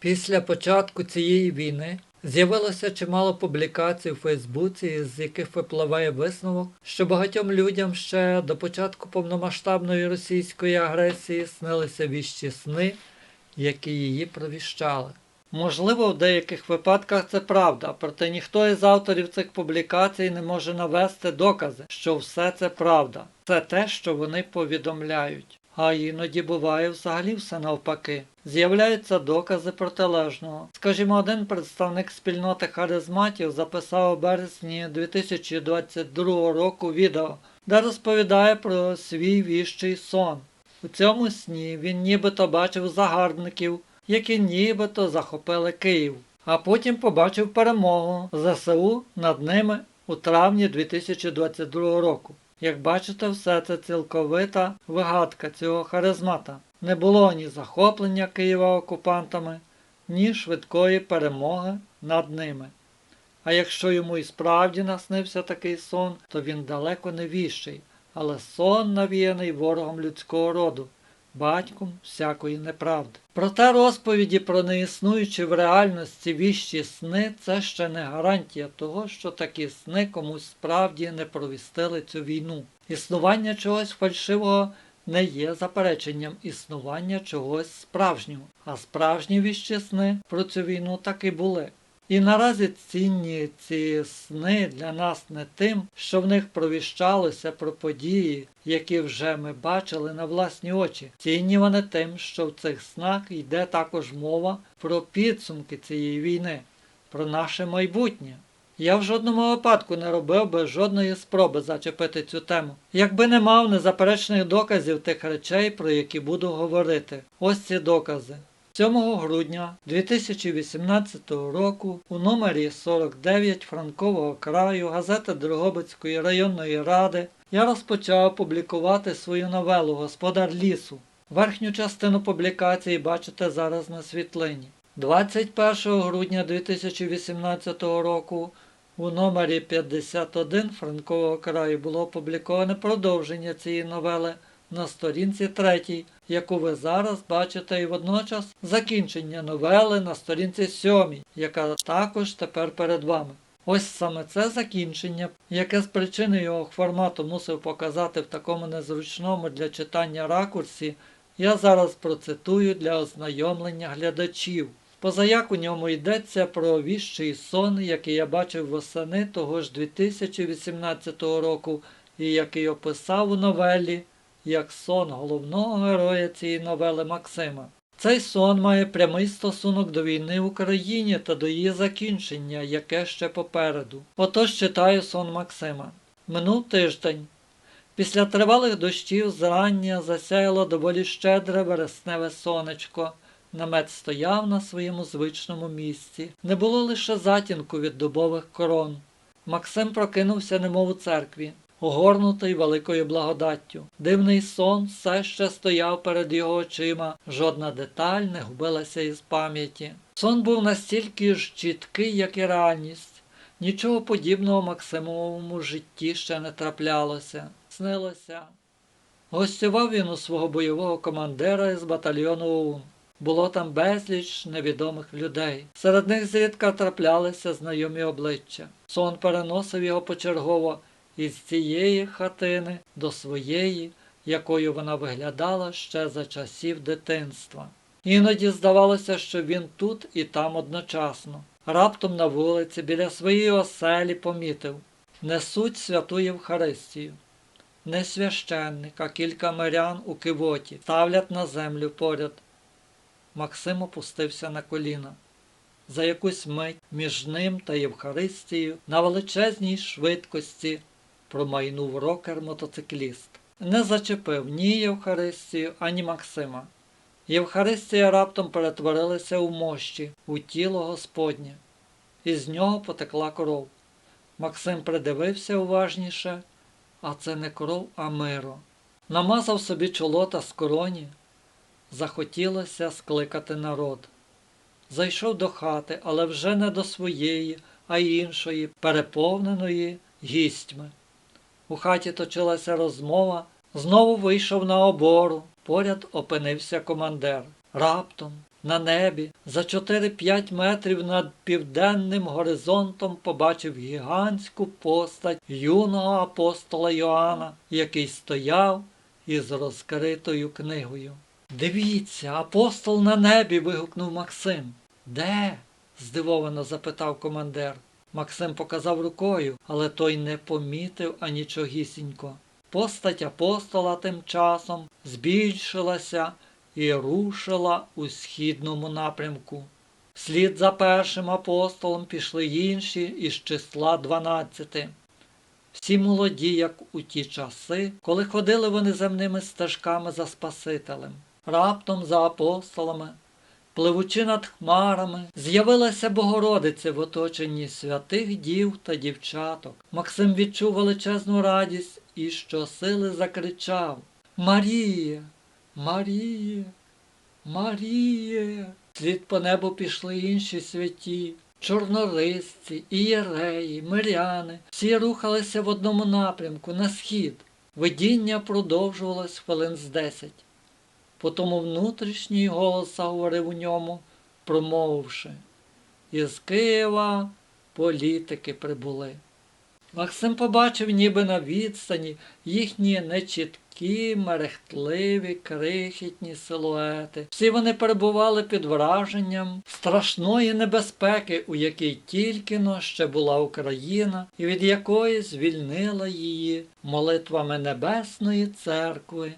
Після початку цієї війни з'явилося чимало публікацій у Фейсбуці, з яких випливає висновок, що багатьом людям ще до початку повномасштабної російської агресії снилися віщі сни, які її провіщали. Можливо, в деяких випадках це правда, проте ніхто із авторів цих публікацій не може навести докази, що все це правда. Це те, що вони повідомляють. А іноді буває взагалі все навпаки. З'являються докази протилежного. Скажімо, один представник спільноти харизматів записав у березні 2022 року відео, де розповідає про свій віщий сон. У цьому сні він нібито бачив загарбників, які нібито захопили Київ, а потім побачив перемогу ЗСУ над ними у травні 2022 року. Як бачите, все це цілковита вигадка цього харизмата. Не було ні захоплення Києва окупантами, ні швидкої перемоги над ними. А якщо йому і справді наснився такий сон, то він далеко не віщий, але сон навіяний ворогом людського роду, батьком всякої неправди. Проте розповіді про неіснуючі в реальності віщі сни це ще не гарантія того, що такі сни комусь справді не провістили цю війну. Існування чогось фальшивого не є запереченням існування чогось справжнього, а справжні віщі сни про цю війну так і були. І наразі цінні ці сни для нас не тим, що в них провіщалося про події, які вже ми бачили на власні очі. Цінні вони тим, що в цих снах йде також мова про підсумки цієї війни, про наше майбутнє. Я в жодному випадку не робив би жодної спроби зачепити цю тему, якби не мав незаперечних доказів тих речей, про які буду говорити. Ось ці докази. 7 грудня 2018 року у номері 49 Франкового краю газети Дрогобицької районної ради я розпочав публікувати свою новелу Господар лісу. Верхню частину публікації бачите зараз на світлині. 21 грудня 2018 року у номері 51 Франкового краю було опубліковане продовження цієї новели на сторінці 3, яку ви зараз бачите, і водночас закінчення новели на сторінці 7, яка також тепер перед вами. Ось саме це закінчення, яке з причини його формату мусив показати в такому незручному для читання ракурсі, я зараз процитую для ознайомлення глядачів. Позаяк у ньому йдеться про віщий сон, який я бачив восени того ж 2018 року, і який описав у новелі як сон головного героя цієї новели Максима. Цей сон має прямий стосунок до війни в Україні та до її закінчення, яке ще попереду. Отож читаю сон Максима. Минув тиждень. Після тривалих дощів зрання засяяло доволі щедре вересневе сонечко. Намет стояв на своєму звичному місці. Не було лише затінку від дубових корон. Максим прокинувся, немов у церкві, огорнутий великою благодаттю. Дивний сон все ще стояв перед його очима, жодна деталь не губилася із пам'яті. Сон був настільки ж чіткий, як і реальність. Нічого подібного Максимовому житті ще не траплялося. Снилося. Гостював він у свого бойового командира із батальйону ОУН. Було там безліч невідомих людей. Серед них зрідка траплялися знайомі обличчя. Сон переносив його почергово із цієї хатини до своєї, якою вона виглядала ще за часів дитинства. Іноді здавалося, що він тут і там одночасно. Раптом на вулиці біля своєї оселі помітив несуть святу Євхаристію. Не священник, а кілька мирян у кивоті ставлять на землю поряд. Максим опустився на коліна. За якусь мить між ним та Євхаристією на величезній швидкості промайнув рокер-мотоцикліст. Не зачепив ні Євхаристію, ані Максима. Євхаристія раптом перетворилася у мощі, у тіло Господнє. Із нього потекла кров. Максим придивився уважніше, а це не кров, а миро. Намазав собі чоло та скроні. Захотілося скликати народ. Зайшов до хати, але вже не до своєї, а іншої, переповненої гістьми. У хаті точилася розмова, знову вийшов на обору, поряд опинився командир. Раптом на небі за 4-5 метрів над південним горизонтом побачив гігантську постать юного апостола Йоанна, який стояв із розкритою книгою. Дивіться, апостол на небі. вигукнув Максим. Де? здивовано запитав командир. Максим показав рукою, але той не помітив анічогісінько. Постать апостола тим часом збільшилася і рушила у східному напрямку. Вслід за першим апостолом пішли інші із числа дванадцяти. Всі молоді, як у ті часи, коли ходили вони земними стежками за Спасителем. Раптом за апостолами, пливучи над хмарами, з'явилася Богородиця в оточенні святих дів та дівчаток. Максим відчув величезну радість і щосили закричав Маріє, Маріє, Маріє. Слід по небу пішли інші святі, чорнорисці, ієреї, миряни. Всі рухалися в одному напрямку, на схід. Видіння продовжувалось хвилин з десять. Потому внутрішній голос говорив у ньому, промовивши. Із Києва політики прибули. Максим побачив ніби на відстані їхні нечіткі, мерехтливі, крихітні силуети. Всі вони перебували під враженням страшної небезпеки, у якій тільки но ще була Україна, і від якої звільнила її молитвами Небесної церкви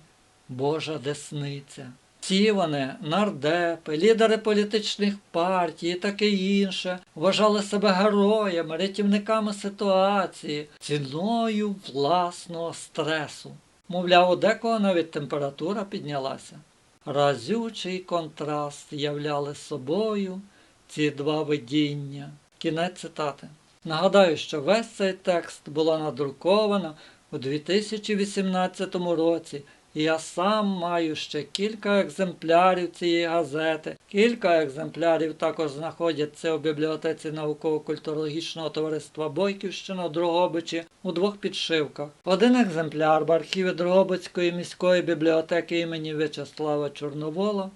Божа Десниця. Ці вони, нардепи, лідери політичних партій і таке інше, вважали себе героями, рятівниками ситуації, ціною власного стресу. Мовляв, у декого навіть температура піднялася. Разючий контраст являли собою ці два видіння. Кінець цитати. Нагадаю, що весь цей текст було надруковано у 2018 році. Я сам маю ще кілька екземплярів цієї газети. Кілька екземплярів також знаходяться у бібліотеці науково-культурологічного товариства Бойківщина в Дрогобичі у двох підшивках. Один екземпляр в архіві Дрогобицької міської бібліотеки імені В'ячеслава Чорновола.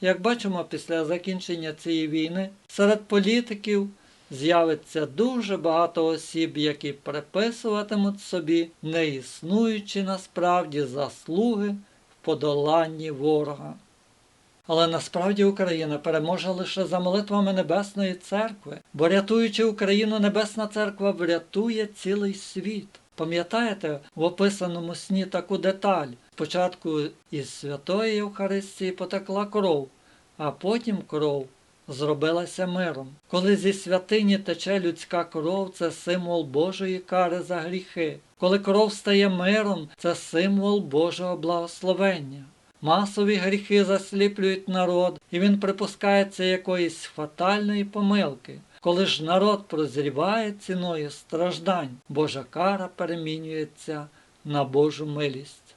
Як бачимо, після закінчення цієї війни серед політиків з'явиться дуже багато осіб, які приписуватимуть собі неіснуючі насправді заслуги в подоланні ворога. Але насправді Україна переможе лише за молитвами Небесної церкви, бо рятуючи Україну, Небесна церква врятує цілий світ. Пам'ятаєте в описаному сні таку деталь? Спочатку із святої Євхаристії потекла кров, а потім кров зробилася миром. Коли зі святині тече людська кров, це символ Божої кари за гріхи. Коли кров стає миром, це символ Божого благословення. Масові гріхи засліплюють народ, і він припускається якоїсь фатальної помилки. Коли ж народ прозріває ціною страждань, Божа кара перемінюється на Божу милість.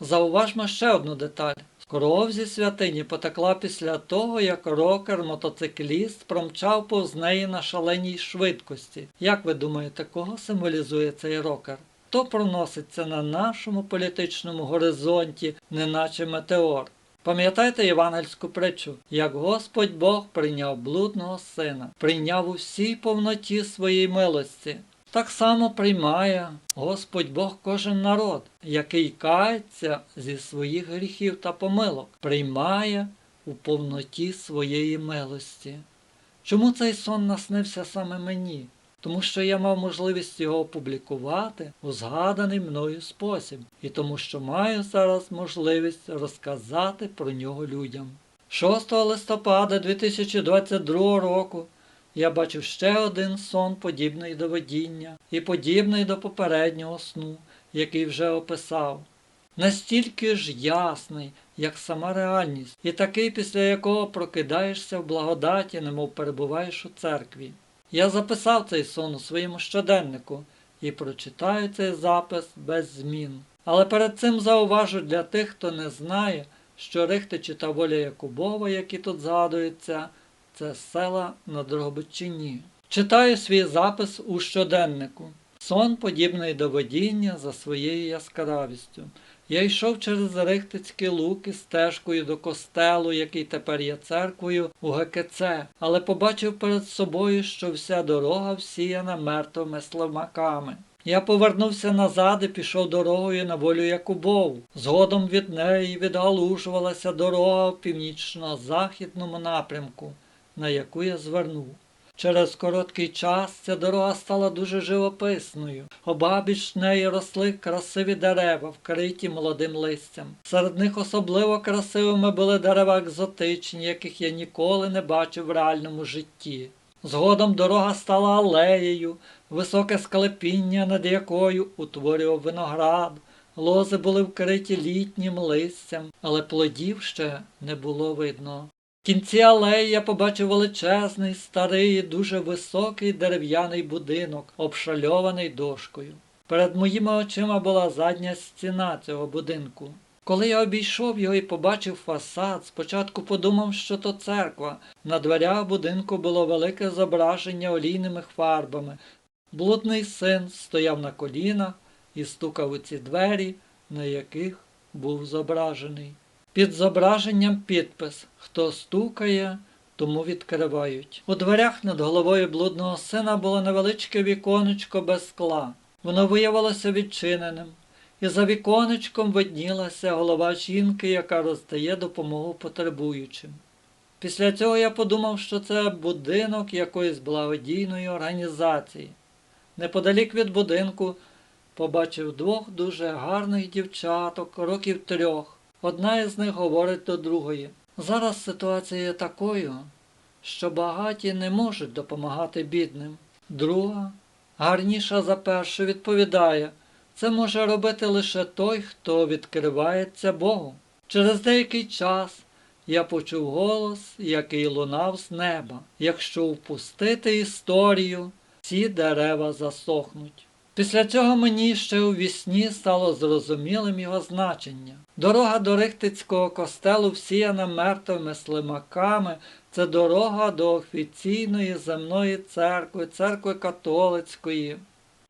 Зауважмо ще одну деталь. Кров зі святині потекла після того, як рокер-мотоцикліст промчав повз неї на шаленій швидкості. Як ви думаєте, кого символізує цей рокер? Хто проноситься на нашому політичному горизонті, неначе метеор? Пам'ятаєте євангельську притчу, як Господь Бог прийняв блудного сина, прийняв у всій повноті своєї милості. Так само приймає Господь Бог кожен народ, який кається зі своїх гріхів та помилок, приймає у повноті своєї милості. Чому цей сон наснився саме мені? Тому що я мав можливість його опублікувати у згаданий мною спосіб, і тому що маю зараз можливість розказати про нього людям. 6 листопада 2022 року я бачив ще один сон, подібний до видіння, і подібний до попереднього сну, який вже описав. Настільки ж ясний, як сама реальність, і такий, після якого прокидаєшся в благодаті, немов перебуваєш у церкві. Я записав цей сон у своєму щоденнику і прочитаю цей запис без змін. Але перед цим зауважу для тих, хто не знає, що Рихтичі та воля Якубова, які тут згадуються, це села на Дрогобичині. Читаю свій запис у щоденнику. Сон подібний до водіння за своєю яскравістю. Я йшов через Рихтицькі луки стежкою до костелу, який тепер є церквою у ГКЦ, але побачив перед собою, що вся дорога всіяна мертвими слимаками. Я повернувся назад і пішов дорогою на волю Якубову. Згодом від неї відгалужувалася дорога в північно-західному напрямку, на яку я звернув. Через короткий час ця дорога стала дуже живописною. Обабіч неї росли красиві дерева, вкриті молодим листям. Серед них особливо красивими були дерева екзотичні, яких я ніколи не бачив в реальному житті. Згодом дорога стала алеєю, високе склепіння, над якою утворював виноград. Лози були вкриті літнім листям, але плодів ще не було видно. Кінці алеї я побачив величезний, старий, дуже високий дерев'яний будинок, обшальований дошкою. Перед моїми очима була задня стіна цього будинку. Коли я обійшов його і побачив фасад, спочатку подумав, що то церква. На дверях будинку було велике зображення олійними фарбами. Блудний син стояв на колінах і стукав у ці двері, на яких був зображений. Під зображенням підпис Хто стукає, тому відкривають. У дверях над головою блудного сина було невеличке віконечко без скла. Воно виявилося відчиненим, і за віконечком виднілася голова жінки, яка роздає допомогу потребуючим. Після цього я подумав, що це будинок якоїсь благодійної організації. Неподалік від будинку побачив двох дуже гарних дівчаток, років трьох. Одна із них говорить до другої. Зараз ситуація такою, що багаті не можуть допомагати бідним. Друга, гарніша за першу, відповідає, це може робити лише той, хто відкривається Богу. Через деякий час я почув голос, який лунав з неба. Якщо впустити історію, ці дерева засохнуть. Після цього мені ще у вісні стало зрозумілим його значення. Дорога до Рихтицького костелу всіяна мертвими слимаками. Це дорога до офіційної земної церкви, церкви католицької,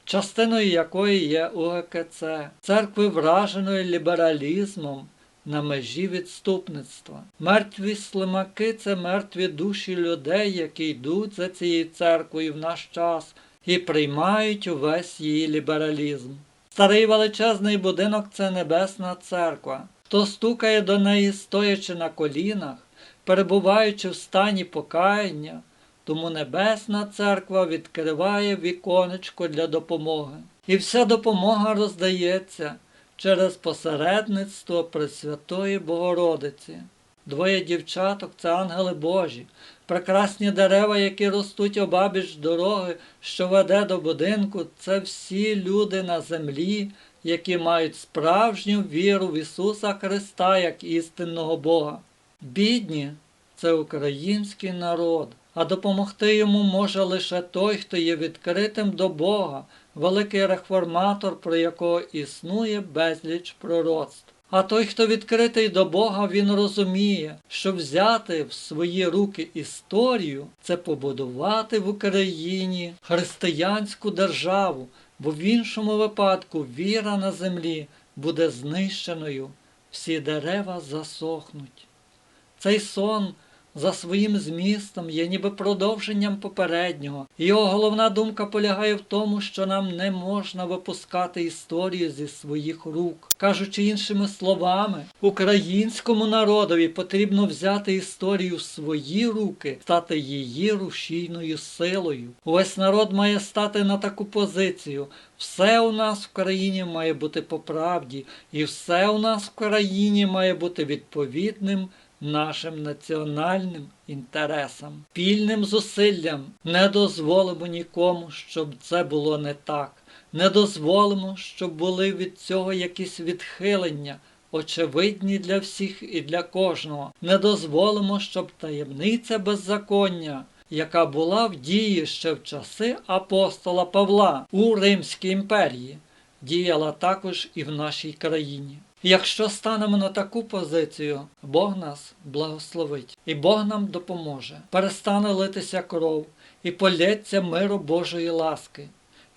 частиною якої є УГКЦ, церкви враженої лібералізмом на межі відступництва. Мертві слимаки це мертві душі людей, які йдуть за цією церквою в наш час і приймають увесь її лібералізм. Старий величезний будинок це Небесна церква. Хто стукає до неї, стоячи на колінах, перебуваючи в стані покаяння, тому Небесна церква відкриває віконечко для допомоги. І вся допомога роздається через посередництво Пресвятої Богородиці. Двоє дівчаток це ангели Божі, прекрасні дерева, які ростуть обабіч дороги, що веде до будинку, це всі люди на землі, які мають справжню віру в Ісуса Христа як істинного Бога. Бідні це український народ, а допомогти йому може лише той, хто є відкритим до Бога, великий реформатор, про якого існує безліч пророцтв. А той, хто відкритий до Бога, він розуміє, що взяти в свої руки історію це побудувати в Україні християнську державу, бо в іншому випадку віра на землі буде знищеною, всі дерева засохнуть. Цей сон за своїм змістом є ніби продовженням попереднього. Його головна думка полягає в тому, що нам не можна випускати історію зі своїх рук. Кажучи іншими словами, українському народові потрібно взяти історію в свої руки, стати її рушійною силою. Увесь народ має стати на таку позицію. Все у нас в країні має бути по правді, і все у нас в країні має бути відповідним нашим національним інтересам. Пільним зусиллям не дозволимо нікому, щоб це було не так. Не дозволимо, щоб були від цього якісь відхилення, очевидні для всіх і для кожного. Не дозволимо, щоб таємниця беззаконня, яка була в дії ще в часи апостола Павла у Римській імперії, діяла також і в нашій країні. Якщо станемо на таку позицію, Бог нас благословить, і Бог нам допоможе. Перестане литися кров і полється миру Божої ласки.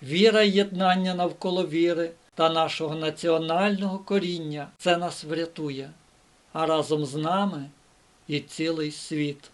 Віра і єднання навколо віри та нашого національного коріння це нас врятує, а разом з нами і цілий світ.